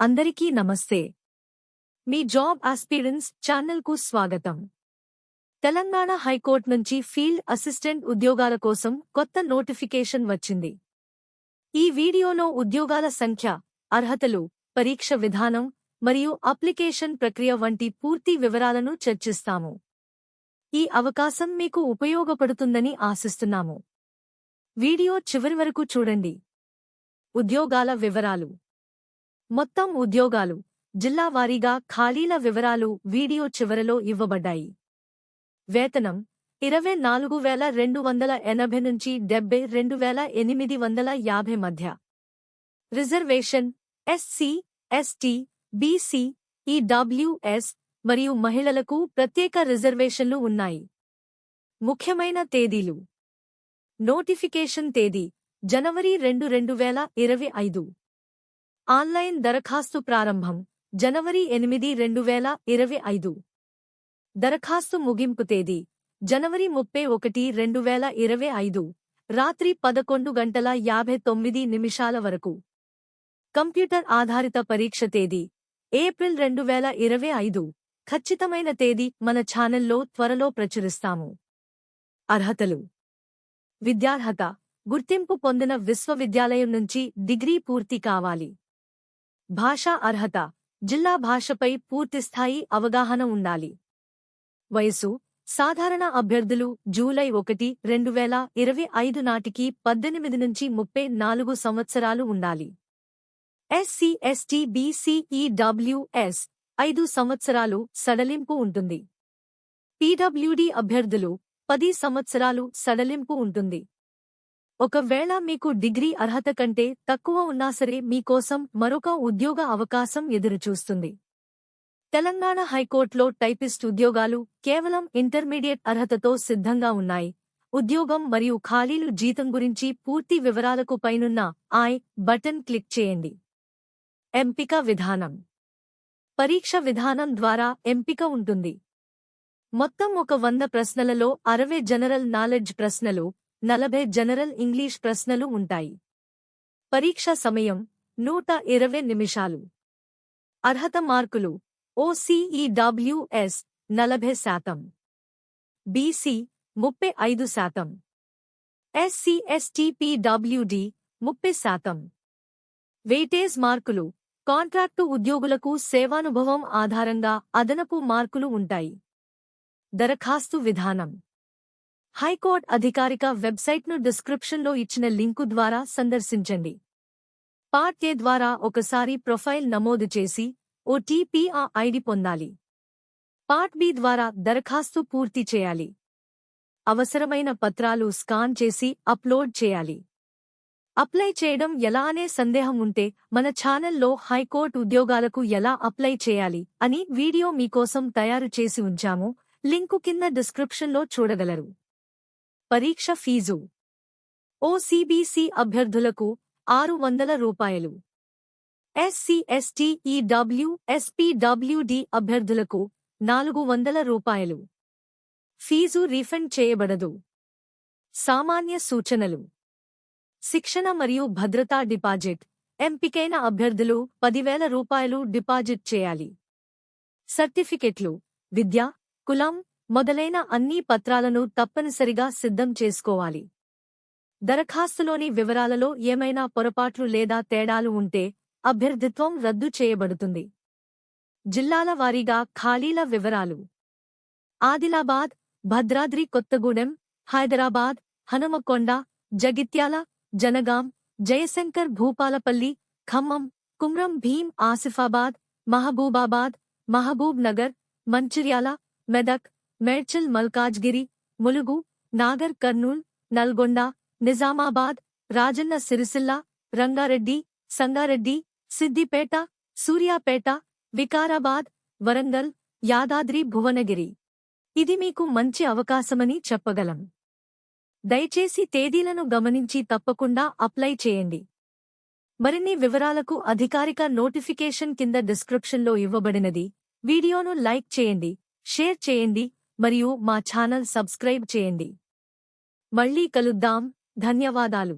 అందరికీ నమస్తే. మీ job aspirants ఛానల్కు స్వాగతం. తెలంగాణ హైకోర్టు నుంచి ఫీల్డ్ అసిస్టెంట్ ఉద్యోగాల కోసం కొత్త నోటిఫికేషన్ వచ్చింది. ఈ వీడియోలో ఉద్యోగాల సంఖ్య అర్హతలు పరీక్ష విధానం మరియు అప్లికేషన్ ప్రక్రియ వంటి పూర్తి వివరాలను చర్చిస్తాము. ఈ అవకాశం మీకు ఉపయోగపడుతుందని ఆశిస్తున్నాము. వీడియో చివరి వరకు చూడండి. ఉద్యోగాల వివరాలు. మొత్తం ఉద్యోగాలు జిల్లా వారీగా ఖాళీల వివరాలు వీడియో చివరలో ఇవ్వబడ్డాయి. వేతనం ఇరవై నాలుగు వేల రెండు వందల ఎనభై నుంచి డెబ్బై రెండు వేల ఎనిమిది వందల యాభై మధ్య. Reservation SC ST BC EWS మరియు మహిళలకు ప్రత్యేక రిజర్వేషన్లు ఉన్నాయి. ముఖ్యమైన తేదీలు. నోటిఫికేషన్ తేదీ జనవరి రెండు రెండు వేల ఇరవై ఐదు. ఆన్లైన్ దరఖాస్తు ప్రారంభం జనవరి ఎనిమిది రెండు వేల ఇరవై ఐదు. దరఖాస్తు ముగింపు తేదీ జనవరి ముప్పై ఒకటి రెండు వేల ఇరవై ఐదు రాత్రి పదకొండు గంటల యాభై తొమ్మిది నిమిషాల వరకు. కంప్యూటర్ ఆధారిత పరీక్ష తేదీ ఏప్రిల్ రెండు వేల ఇరవై ఐదు. ఖచ్చితమైన తేదీ మన ఛానల్లో త్వరలో ప్రచురిస్తాము. అర్హతలు. విద్యార్హత గుర్తింపు పొందిన విశ్వవిద్యాలయం నుంచి డిగ్రీ పూర్తి కావాలి. భాషా అర్హత. జిల్లా భాషపై పూర్తిస్థాయి అవగాహన ఉండాలి. వయసు సాధారణ అభ్యర్థులు జూలై ఒకటి రెండు వేల ఇరవై ఐదు నాటికి పద్దెనిమిది నుంచి ముప్పై నాలుగు సంవత్సరాలు ఉండాలి. ఎస్సీ ఎస్టీ బీసీఈడబ్ల్యూఎస్ ఐదు సంవత్సరాలు సడలింపు ఉంటుంది. పీడబ్ల్యూడీ అభ్యర్థులు పది సంవత్సరాలు సడలింపు ఉంటుంది. ఒకవేళ మీకు డిగ్రీ అర్హత కంటే తక్కువ ఉన్నా సరే మీకోసం మరొక ఉద్యోగ అవకాశం ఎదురుచూస్తుంది. తెలంగాణ హైకోర్టులో టైపిస్ట్ ఉద్యోగాలు కేవలం ఇంటర్మీడియట్ అర్హతతో సిద్ధంగా ఉన్నాయి. ఉద్యోగం మరియు ఖాళీలు జీతం గురించి పూర్తి వివరాలకు పైనున్న ఐ బటన్ క్లిక్ చేయండి. ఎంపిక విధానం. పరీక్ష విధానం ద్వారా ఎంపిక ఉంటుంది. మొత్తం ఒక వంద ప్రశ్నలలో అరవై జనరల్ నాలెడ్జ్ ప్రశ్నలు నలభై జనరల్ ఇంగ్లీష్ ప్రశ్నలు ఉంటాయి. పరీక్ష సమయం నూట ఇరవై నిమిషాలు. అర్హత మార్కులు ఓసీఈడబ్ల్యూఎస్ నలభై శాతం. బీసీ ముప్పై ఐదు శాతం. ఎస్సీఎస్టీపీడబ్ల్యూడి ముప్పై శాతం. వెయిటేజ్ మార్కులు కాంట్రాక్టు ఉద్యోగులకు సేవానుభవం ఆధారంగా అదనపు మార్కులు ఉంటాయి. దరఖాస్తు విధానం. హైకోర్టు అధికారిక వెబ్సైట్ను డిస్క్రిప్షన్లో ఇచ్చిన లింకు ద్వారా సందర్శించండి. పార్ట్ ఏ ద్వారా ఒకసారి ప్రొఫైల్ నమోదు చేసి ఓటీపీ ఆ ఐడి పొందాలి. పార్ట్ బి ద్వారా దరఖాస్తు పూర్తి చేయాలి. అవసరమైన పత్రాలు స్కాన్ చేసి అప్లోడ్ చేయాలి. అప్లై చేయడం ఎలా అనే సందేహం ఉంటే మన ఛానల్లో హైకోర్టు ఉద్యోగాలకు ఎలా అప్లై చేయాలి అని వీడియో మీకోసం తయారు చేసి ఉంచాము. లింకు కింద డిస్క్రిప్షన్లో చూడగలరు. పరీక్ష ఫీజు. ఓసీబీసీ అభ్యర్థులకు ఆరు వందల రూపాయలు. ఎస్సీ ఎస్టీ ఈడబ్ల్యూ ఎస్పీడబ్ల్యూడి అభ్యర్థులకు నాలుగు వందల రూపాయలు. ఫీజు రీఫండ్ చేయబడదు. సామాన్య సూచనలు. శిక్షణ మరియు భద్రతా డిపాజిట్. ఎంపికైన అభ్యర్థులు పదివేల రూపాయలు డిపాజిట్ చేయాలి. సర్టిఫికెట్లు. విద్య కులం మొదలైన అన్ని పత్రాలను తప్పనిసరిగా సిద్ధం చేసుకోవాలి. దరఖాస్తులోని వివరాలలో ఏమైనా పొరపాట్లు లేదా తేడాలు ఉంటే అభ్యర్థిత్వం రద్దు చేయబడుతుంది. జిల్లాల వారీగా ఖాళీల వివరాలు. ఆదిలాబాద్ భద్రాద్రి కొత్తగూడెం హైదరాబాద్ హనుమకొండ జగిత్యాల జనగాం జయశంకర్ భూపాలపల్లి ఖమ్మం కుమ్రం భీం ఆసిఫాబాద్ మహబూబాబాద్ మహబూబ్ నగర్ మంచిర్యాల మెదక్ మేడ్చల్ మల్కాజ్గిరి ములుగు నాగర్ కర్నూల్ నల్గొండ నిజామాబాద్ రాజన్న సిరిసిల్ల రంగారెడ్డి సంగారెడ్డి సిద్దిపేట సూర్యాపేట వికారాబాద్ వరంగల్ యాదాద్రి భువనగిరి. ఇది మీకు మంచి అవకాశమని చెప్పగలం. దయచేసి తేదీలను గమనించి తప్పకుండా అప్లై చేయండి. మరిన్ని వివరాలకు అధికారిక నోటిఫికేషన్ కింద డిస్క్రిప్షన్లో ఇవ్వబడినది. వీడియోను లైక్ చేయండి షేర్ చేయండి మరియు మా ఛానల్ సబ్స్క్రైబ్ చేయండి. మళ్ళీ కలుద్దాం. ధన్యవాదాలు.